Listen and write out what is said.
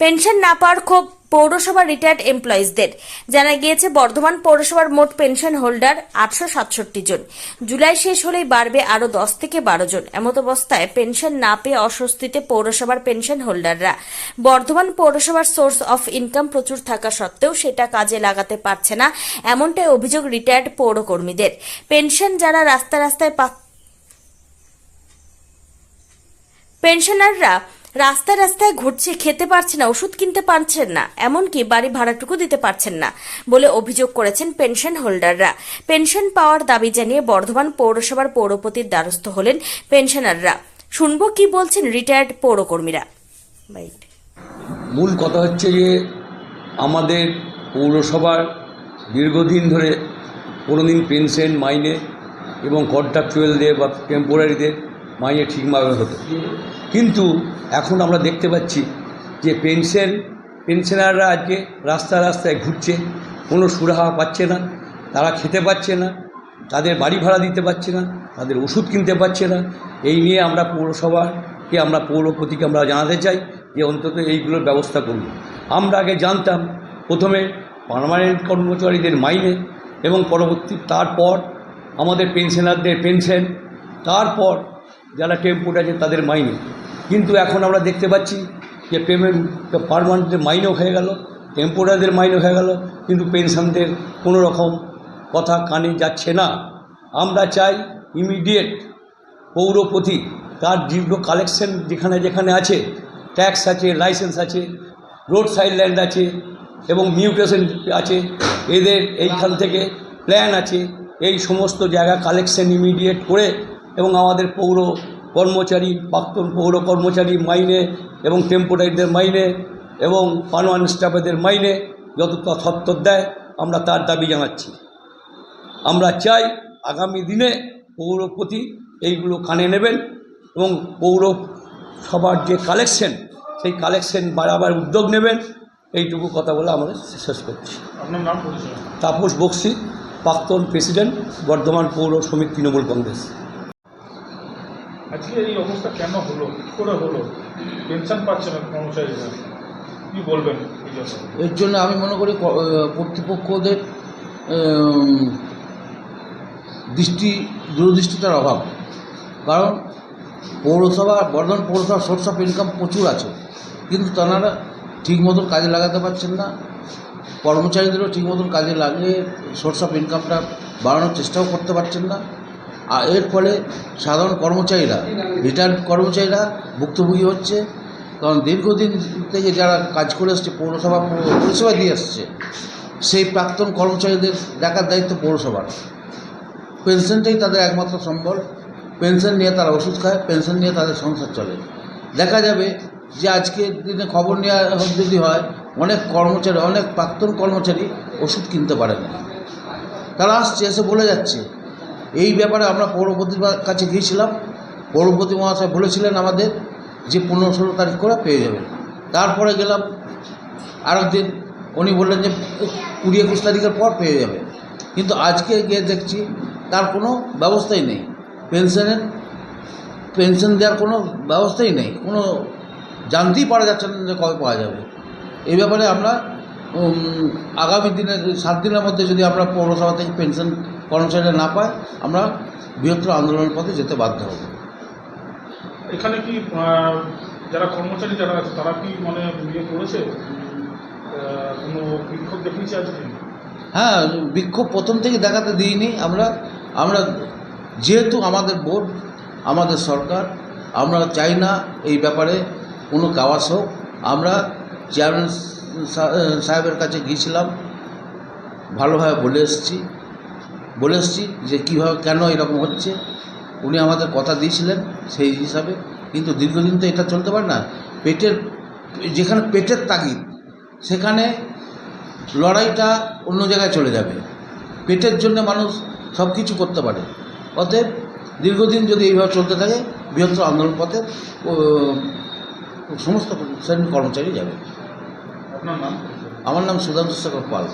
Pension না পাওয়ার ক্ষোভ পৌরসভা রিটায়ার্ড এমপ্লয়িজদের জানা গিয়েছে, বর্ধমান পৌরসভার মোট পেনশন হোল্ডার আটশো সাতষট্টি জন। জুলাই শেষ হলেই বাড়বে আরও দশ থেকে বারো জন। এমত অবস্থায় পেনশন না পেয়ে অস্বস্তিতে পৌরসভার পেনশন হোল্ডাররা। বর্ধমান পৌরসভার সোর্স অফ ইনকাম প্রচুর থাকা সত্ত্বেও সেটা কাজে লাগাতে পারছে না, এমনটাই অভিযোগ রিটায়ার্ড পৌরকর্মীদের। পেনশন যারা রাস্তা রাস্তায় পা পেনশনাররা রাস্তায় রাস্তায় ঘুরছে খেতে পারছে না ওষুধ কিনতে পারছেন না। এমনকি বাড়ি ভাড়াটুকু দিতে পারছেন না বলে অভিযোগ করেছেন পেনশন হোল্ডাররা। পেনশন পাওয়ার দাবি জানিয়ে বর্ধমান পৌরসভার পৌরপতির দ্বারস্থ হলেন পেনশনাররা। শুনব কি বলছেন রিটায়ার্ড পৌরকর্মীরা। বাইট মূল কথা হচ্ছে যে আমাদের পৌরসভার দীর্ঘদিন ধরে কোনোদিন পেনশন মাইনে এবং কন্ট্রাকচুয়ালদের বা টেম্পোরারিদের মাইনে ঠিকভাবে হতো। কিন্তু এখন আমরা দেখতে পাচ্ছি যে পেনশন, পেনশনাররা আজকে রাস্তায় রাস্তায় ঘুরছে, কোনো সুরাহা পাচ্ছে না, তারা খেতে পাচ্ছে না, তাদের বাড়ি ভাড়া দিতে পারছে না, তাদের ওষুধ কিনতে পারছে না। এই নিয়ে আমরা পৌরসভাকে, আমরা পৌরপতিকে আমরা জানাতে চাই যে অন্তত এইগুলোর ব্যবস্থা করুন। আমরা আগে জানতাম, প্রথমে পার্মানেন্ট কর্মচারীদের মাইনে এবং পরবর্তী, তারপর আমাদের পেনশনারদের পেনশন, তারপর যারা টেম্পোট আছে তাদের মাইনে। কিন্তু এখন আমরা দেখতে পাচ্ছি যে পেমেন্ট পারমানেন্টের মাইনেও হয়ে গেল টেম্পোরারিদের মাইনে হয়ে গেল, কিন্তু পেনশনদের কোনো রকম কথা কানে যাচ্ছে না। আমরা চাই ইমিডিয়েট পৌরপতি তার দীর্ঘ কালেকশন যেখানে যেখানে আছে ট্যাক্স আছে লাইসেন্স আছে রোড সাইড ল্যান্ড আছে এবং মিউটেশন আছে, এদের এইখান থেকে প্ল্যান আছে, এই সমস্ত জায়গা কালেকশন ইমিডিয়েট করে এবং আমাদের পৌর কর্মচারী প্রাক্তন পৌর কর্মচারী মাইনে এবং টেম্পোরারিদের মাইনে এবং পারমানেন্ট স্টাফেদের মাইনে যতটা সত্তর দেয় আমরা তার দাবি জানাচ্ছি। আমরা চাই আগামী দিনে পৌরপতি এইগুলো কানে নেবেন এবং পৌর সবার যে কালেকশন সেই কালেকশন বাড়াবার উদ্যোগ নেবেন। এইটুকু কথা বলে আমরা শেষ করছি। আপনার নাম তাপস বক্সি প্রাক্তন প্রেসিডেন্ট বর্ধমান পৌর সমিতি তৃণমূল কংগ্রেস। আজকে এই অবস্থা কেন হলো? কী করে হলো? পেনশন পাচ্ছে না কর্মচারীরা। কী বলবেন এর জন্য আমি মনে করি কর্তৃপক্ষদের দৃষ্টি, দূরদৃষ্টিতার অভাব। কারণ পৌরসভা, বর্ধমান পৌরসভার সোর্স অফ ইনকাম প্রচুর আছে। কিন্তু তারা ঠিক মতন কাজে লাগাতে পারছেন না। কর্মচারীদেরও ঠিক মতন কাজে লাগিয়ে সোর্স অফ ইনকামটা বাড়ানোর চেষ্টাও করতে পারছেন না। আর এর ফলে সাধারণ কর্মচারীরা রিটায়ার্ড কর্মচারীরা ভুক্তভোগী হচ্ছে। কারণ দীর্ঘদিন থেকে যারা কাজ করে আসছে পৌরসভা পরিষেবা দিয়ে আসছে সেই প্রাক্তন কর্মচারীদের দেখার দায়িত্ব পৌরসভার। পেনশনটাই তাদের একমাত্র সম্বল। পেনশন নিয়ে তারা ওষুধ খায়, পেনশন নিয়ে তাদের সংসার চলে। দেখা যাবে যে আজকে দিনে খবর নেওয়া যদি হয়, অনেক কর্মচারী, অনেক প্রাক্তন কর্মচারী ওষুধ কিনতে পারে না। তারা আসছে, এসে বলে যাচ্ছে এই ব্যাপারে আমরা পৌরপতির কাছে গিয়েছিলাম। পৌরপতি মহাশয় বলেছিলেন আমাদের যে পনেরো ষোলো তারিখ করে পেয়ে যাবেন। তারপরে গেলাম, আরেক দিন উনি বললেন যে কুড়ি একুশ তারিখের পর পেয়ে যাবে কিন্তু আজকে গিয়ে দেখছি তার কোনো ব্যবস্থাই নেই। পেনশনের, পেনশন দেওয়ার কোনো ব্যবস্থাই নেই। কোনো জানতেই পারা যাচ্ছে না যে কবে পাওয়া যাবে। এই ব্যাপারে আমরা আগামী দিনে সাত দিনের মধ্যে যদি আমরা পৌরসভা থেকে পেনশন কর্মচারীরা না পায় আমরা বৃহত্তর আন্দোলনের পথে যেতে বাধ্য হব। এখানে কি যারা কর্মচারী যারা আছে তারা কি মানে ইয়ে করেছে? কোনো বিক্ষোভ দেখিয়েছে আজকে? হ্যাঁ বিক্ষোভ প্রথম থেকে দেখাতে দিইনি আমরা। আমরা যেহেতু আমাদের বোর্ড আমাদের সরকার আমরা চাই না এই ব্যাপারে কোনো কাওয়াস হোক। আমরা চেয়ারম্যান সাহেবের কাছে গিয়েছিলাম ভালোভাবে বলে এসেছি। বলে এসেছি যে কীভাবে কেন এরকম হচ্ছে। উনি আমাদের কথা দিয়েছিলেন সেই হিসাবে। কিন্তু দীর্ঘদিন তো এটা চলতে পারে না। পেটের যেখানে পেটের তাগিদ সেখানে লড়াইটা অন্য জায়গায় চলে যাবে। পেটের জন্য মানুষ সব কিছু করতে পারে। অতএব দীর্ঘদিন যদি এইভাবে চলতে থাকে বৃহত্তর আন্দোলন পথে সমস্ত শ্রেণির কর্মচারী যাবে। আপনার নাম? আমার নাম সুধাংশু শেখর পাল।